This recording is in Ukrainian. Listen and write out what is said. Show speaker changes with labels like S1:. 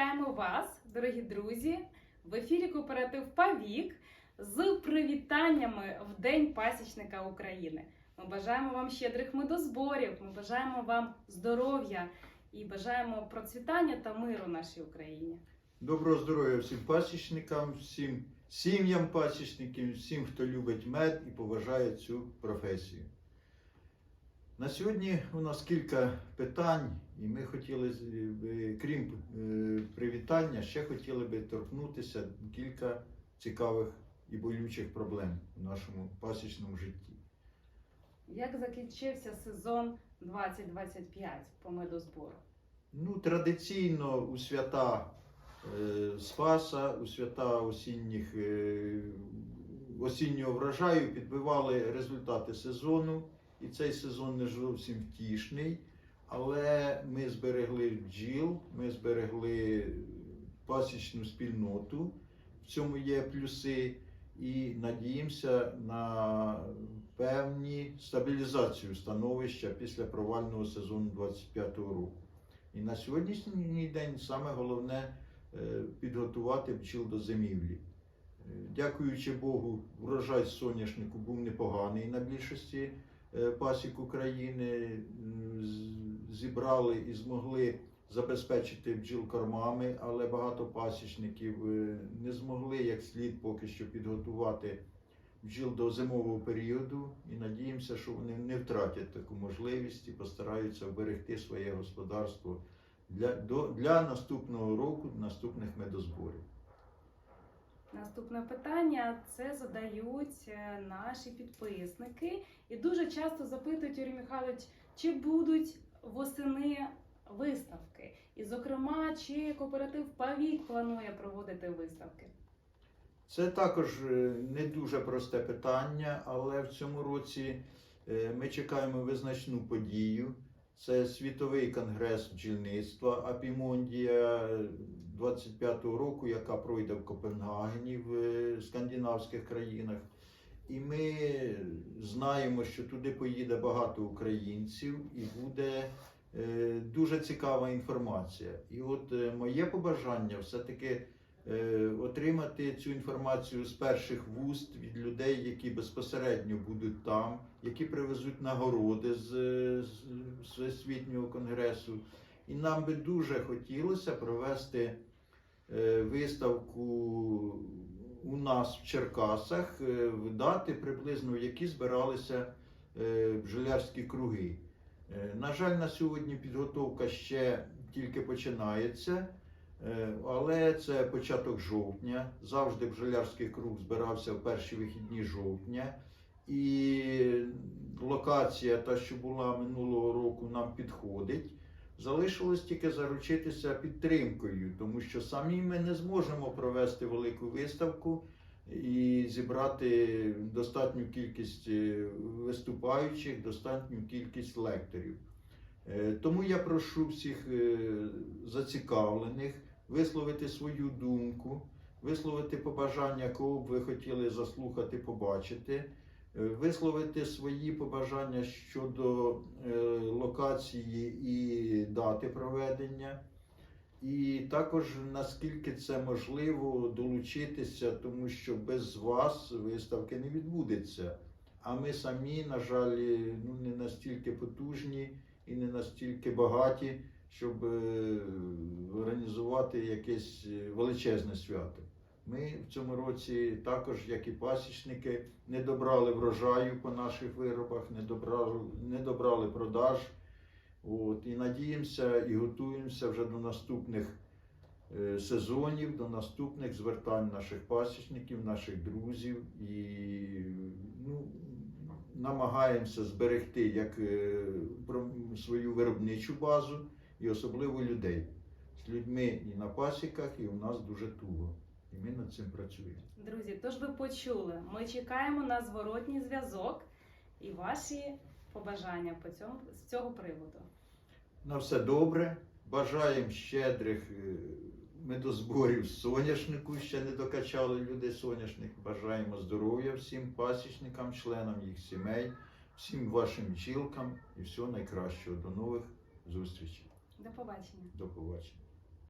S1: вітаємо вас, дорогі друзі, в ефірі Кооператив Павік з привітаннями в День пасічника України. Ми бажаємо вам щедрих медозборів, ми бажаємо вам здоров'я і бажаємо процвітання та миру нашій Україні.
S2: Доброго здоров'я всім пасічникам, всім сім'ям пасічників, всім, хто любить мед і поважає цю професію. На сьогодні у нас кілька питань, і ми хотіли, з- крім е, привітання, ще хотіли би торкнутися кілька цікавих і болючих проблем в нашому пасічному житті.
S1: Як закінчився сезон 2025 по медозбору?
S2: Ну, традиційно у свята е, Спаса, у свята осінніх, е, осіннього врожаю підбивали результати сезону. І цей сезон не зовсім втішний. Але ми зберегли бджіл, ми зберегли пасічну спільноту. В цьому є плюси. І надіємося на певні стабілізацію становища після провального сезону 25 року. І на сьогоднішній день саме головне е, підготувати бджіл до зимівлі. Е, Дякуючи Богу, врожай соняшнику був непоганий на більшості пасік України. Зібрали і змогли забезпечити бджіл кормами, але багато пасічників е, не змогли як слід поки що підготувати бджіл до зимового періоду і надіємося, що вони не втратять таку можливість і постараються вберегти своє господарство для, до, для наступного року, наступних медозборів.
S1: Наступне питання це задають е, наші підписники і дуже часто запитують Юрій Михайлович, чи будуть восени виставки. І, зокрема, чи кооператив Павік планує проводити виставки.
S2: Це також е, не дуже просте питання, але в цьому році е, ми чекаємо визначну подію. Це світовий конгрес бджільництва Апімондія 25-го року, яка пройде в Копенгагені в е, скандинавських країнах. І ми знаємо, що туди поїде багато українців і буде е, дуже цікава інформація. І от е, моє побажання все-таки е, отримати цю інформацію з перших вуст від людей, які безпосередньо будуть там, які привезуть нагороди з, е, з Всесвітнього конгресу. І нам би дуже хотілося провести е, виставку у нас в Черкасах, е, дати приблизно, які збиралися е, бджолярські круги. Е, На жаль, на сьогодні підготовка ще тільки починається. Але це початок жовтня. Завжди бджолярський круг збирався в перші вихідні жовтня. І локація, та, що була минулого року, нам підходить. Залишилось тільки заручитися підтримкою, тому що самі ми не зможемо провести велику виставку і зібрати достатню кількість е, виступаючих, достатню кількість лекторів. Е, Тому я прошу всіх е, зацікавлених висловити свою думку, висловити побажання, кого б ви хотіли заслухати, побачити, висловити свої побажання щодо е, локації і дати проведення. І також наскільки це можливо долучитися, тому що без вас виставки не відбудеться. А ми самі, на жаль, ну не настільки потужні і не настільки багаті, щоб е, організувати якесь е, величезне свято. Ми в цьому році також, як і пасічники, не добрали врожаю по наших виробах, не добрали, не добрали продаж. От, і надіємося і готуємося вже до наступних е, сезонів, до наступних звертань наших пасічників, наших друзів і ну, намагаємося зберегти як е, свою виробничу базу і особливо людей. З людьми і на пасіках, і у нас дуже туго. І ми над цим працюємо.
S1: Друзі, тож ви почули. Ми чекаємо на зворотній зв'язок і ваші побажання по цьому з цього приводу.
S2: На все добре. Бажаємо щедрих е, медозборів соняшнику. Ще не докачали люди соняшник. Бажаємо здоров'я всім пасічникам, членам їх сімей, всім вашим бджілкам і всього найкращого. До нових зустрічей.
S1: До побачення.
S2: До побачення.